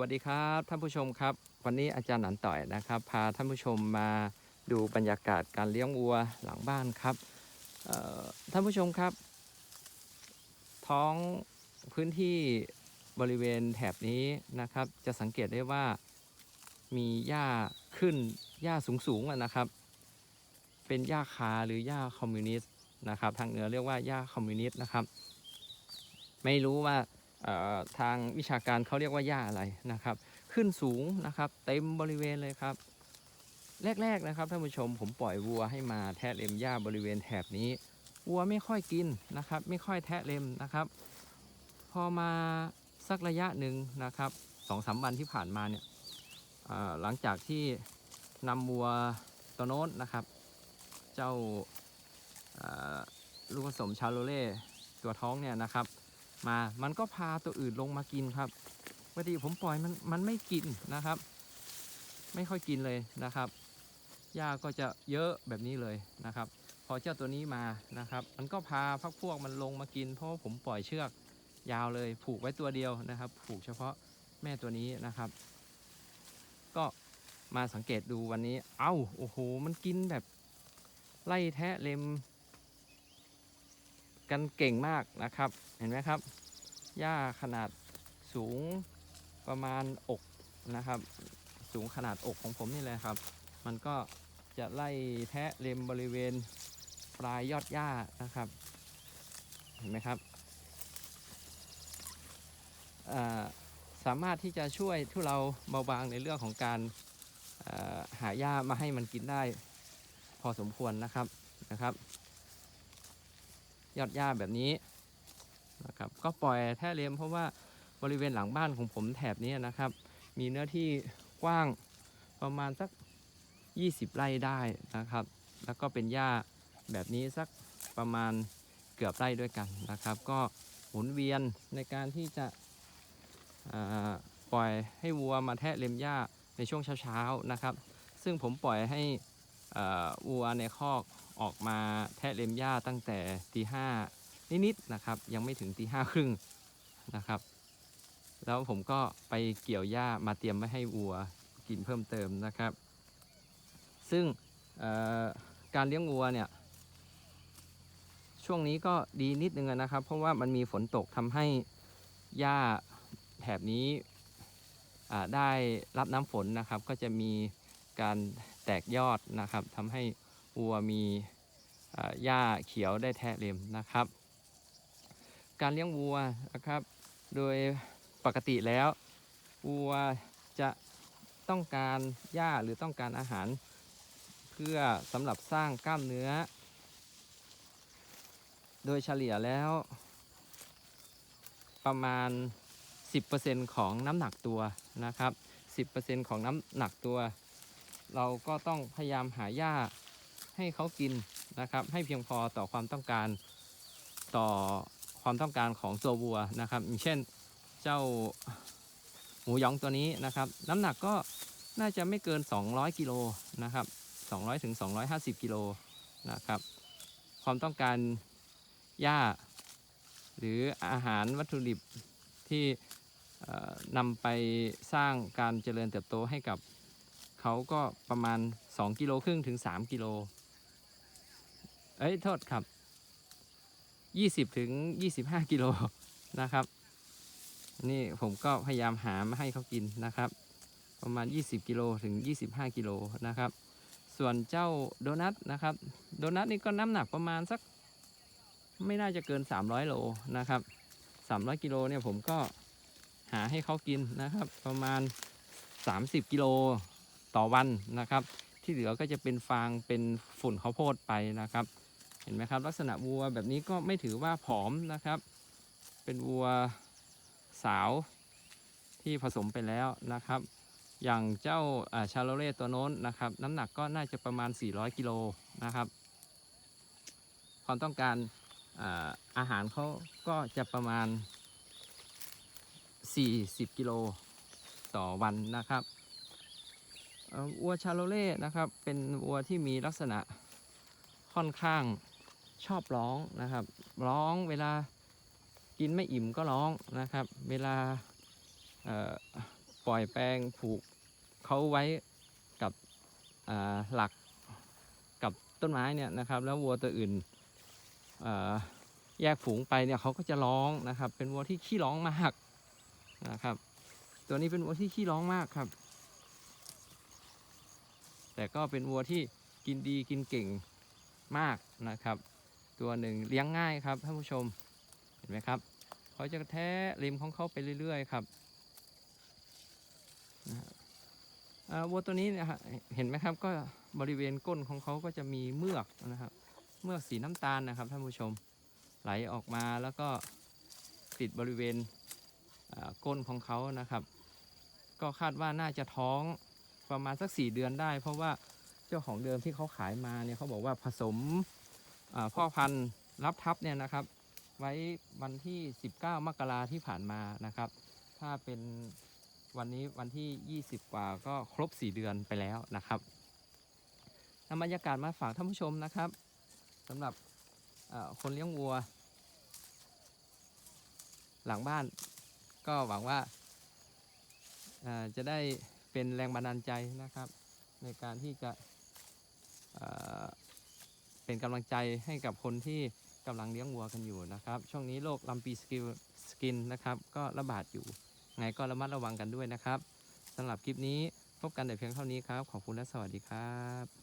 วัสดีครับท่านผู้ชมครับ วันนี้อาจารย์หนันต่อยนะครับ พาท่านผู้ชมมาดูบรรยากาศการเลี้ยงวัวหลังบ้านครับท่านผู้ชมครับ ท้องพื้นที่บริเวณแถบนี้นะครับ จะสังเกตได้ว่ามีหญ้าขึ้นหญ้าสูงๆนะครับ เป็นหญ้าคาหรือหญ้าคอมมิวนิสต์นะครับ ทางเหนือเรียกว่าหญ้าคอมมิวนิสต์นะครับ ไม่รู้ว่า ทางวิชาการเขาเรียกว่าหญ้าอะไรนะครับ ขึ้นสูงนะครับ เต็มบริเวณเลยครับ แรกๆนะครับท่านผู้ชมผมปล่อยวัวให้มาแทะเล็มหญ้าบริเวณแถบนี้วัวไม่ค่อยกินนะครับ ไม่ค่อยแทะเล็มนะครับ พอมาสักระยะหนึ่งนะครับสองสามวันที่ผ่านมาเนี่ยหลังจากที่นำวัวตัวโน้นนะครับ เจ้าลูกผสมชาโลเล่ตัวท้องเนี่ยนะครับ มา มันก็พาตัวอื่นลงมากินครับปกติผมปล่อยมันมันไม่กินนะครับ ไม่ค่อยกินเลยนะครับหญ้าก็จะเยอะแบบนี้เลยนะครับ พอเจ้าตัวนี้มานะครับ มันก็พาพักพวกมันลงมากิน เพราะผมปล่อยเชือกยาวเลยผูกไว้ตัวเดียวนะครับ ผูกเฉพาะแม่ตัวนี้นะครับ ก็มาสังเกตดูวันนี้ เอ้า โอ้โห มันกินแบบไล่แทะเล็ม กันเก่งมากนะครับ เห็นไหมครับ หญ้าขนาดสูงประมาณอกนะครับ สูงขนาดอกของผมนี่แหละครับ มันก็จะไล่แทะเล็มบริเวณปลายยอดหญ้านะครับ เห็นไหมครับสามารถที่จะช่วยทุเราเบาบางในเรื่องของการาหาหญ้ามาให้มันกินได้ พอสมควรนะครับนะครับ ยอดหญ้าแบบนี้นะครับก็ปล่อยแท่เลียมเพราะว่าบริเวณหลังบ้านของผมแถบนี้นะครับ มีเนื้อที่กว้างประมาณสัก 20 ไร่ได้นะครับ แล้วก็เป็นหญ้าแบบนี้สักประมาณเกือบไร่ด้วยกันนะครับ ก็หมุนเวียนในการที่จะปล่อยให้วัวมาแทะเล็มหญ้าในช่วงเช้าๆนะครับ ซึ่งผมปล่อยให้ วัวในคอกออกมาแทะเล็มหญ้าตั้งแต่ตีห้านิดๆนะครับ ยังไม่ถึงตีห้าครึ่งนะครับ แล้วผมก็ไปเกี่ยวหญ้ามาเตรียมไว้ให้วัวกินเพิ่มเติมนะครับ ซึ่งการเลี้ยงวัวเนี่ยช่วงนี้ก็ดีนิดนึงนะครับ เพราะว่ามันมีฝนตกทำให้หญ้าแถบนี้ได้รับน้ำฝนนะครับ ก็จะมีการ แตกยอดนะครับทำให้วัวมีหญ้าเขียวได้แทะเล็มนะครับ การเลี้ยงวัวนะครับ โดยปกติแล้ววัวจะต้องการหญ้าหรือต้องการอาหาร เพื่อสำหรับสร้างกล้ามเนื้อ โดยเฉลี่ยแล้ว ประมาณ 10%ของน้ำหนักตัวนะครับ 10%ของน้ำหนักตัว เราก็ต้องพยายามหาหญ้าให้เขากินนะครับ ให้เพียงพอต่อความต้องการต่อความต้องการของตัววัวนะครับ เช่นเจ้าหมูยองตัวนี้นะครับ น้ำหนักก็น่าจะไม่เกิน 200กิโลนะครับ 200ถึง250กิโลนะครับ ความต้องการหญ้า หรืออาหารวัตถุดิบที่นำไปสร้างการเจริญเติบโตให้กับ เขาก็ประมาณ 2 กิโลครึ่งถึง 3 กิโล เอ้ย โทษครับ 20 ถึง 25 กิโลนะครับ นี่ผมก็พยายามหามาให้เขากินนะครับ ประมาณ 20 กิโลถึง 25 กิโลนะครับ ส่วนเจ้าโดนัทนะครับ โดนัทนี่ก็น้ำหนักประมาณสัก ไม่น่าจะเกิน 300 โลนะครับ 300 กิโลเนี่ยผมก็หาให้เขากินนะครับ ประมาณ 30 กิโล ต่อวันนะครับ ที่เหลือก็จะเป็นฟางเป็นฝุ่นข้าวโพดไปนะครับ เห็นไหมครับ ลักษณะวัวแบบนี้ก็ไม่ถือว่าผอมนะครับ เป็นวัวสาวที่ผสมไปแล้วนะครับ อย่างเจ้าอ่าชาโลเล่ตัวโน้นนะครับ น้ำหนักก็น่าจะประมาณ 400กิโลนะครับ ความต้องการอาอาหารเขาก็จะประมาณ 40 กิโลต่อวันนะครับ วัวชาโลเล่นะครับ เป็นวัวที่มีลักษณะค่อนข้างชอบร้องนะครับ ร้องเวลากินไม่อิ่มก็ร้องนะครับ เวลาปล่อยแปลงผูกเขาไว้กับหลักกับต้นไม้เนี่ยนะครับ แล้ววัวตัวอื่นแยกฝูงไปเนี่ยเขาก็จะร้องนะครับ เป็นวัวที่ขี้ร้องมากนะครับ ตัวนี้เป็นวัวที่ขี้ร้องมากครับ แต่ก็เป็นวัวที่กินดีกินเก่งมากนะครับ ตัวหนึ่งเลี้ยงง่ายครับท่านผู้ชมเห็นไหมครับเขาจะแท้ริมของเขาไปเรื่อย ๆ ครับวัวตัวนี้นะฮะเห็นไหมครับก็บริเวณก้นของเขาก็จะมีเมือกนะครับเมือกสีน้ำตาลนะครับท่านผู้ชมไหลออกมาแล้วก็ติดบริเวณก้นของเขานะครับ ก็คาดว่าน่าจะท้อง ประมาณสักสี่เดือนได้ เพราะว่าเจ้าของเดิมที่เขาขายมาเนี่ยเขาบอกว่าผสมพ่อพันธุ์รับทับเนี่ยนะครับ ไว้วันที่ 19 มกราที่ผ่านมานะครับ ถ้าเป็นวันนี้วันที่ 20 กว่าก็ครบ 4 เดือนไปแล้วนะครับนำบรรยากาศมาฝากท่านผู้ชมนะครับสำหรับคนเลี้ยงวัว หลังบ้านก็หวังว่าจะได้ เป็นแรงบันดาลใจนะครับ ในการที่จะเเป็นกำลังใจให้กับคนที่กำลังเลี้ยงวัวกันอยู่นะครับ ช่วงนี้โรคลำปีสกิลสกินนะครับ ก็ระบาดอยู่ไงก็ระมัดระวังกันด้วยนะครับสำหรับคลิปนี้พบกันแต่เพียงเท่านี้ครับ ขอบคุณและสวัสดีครับ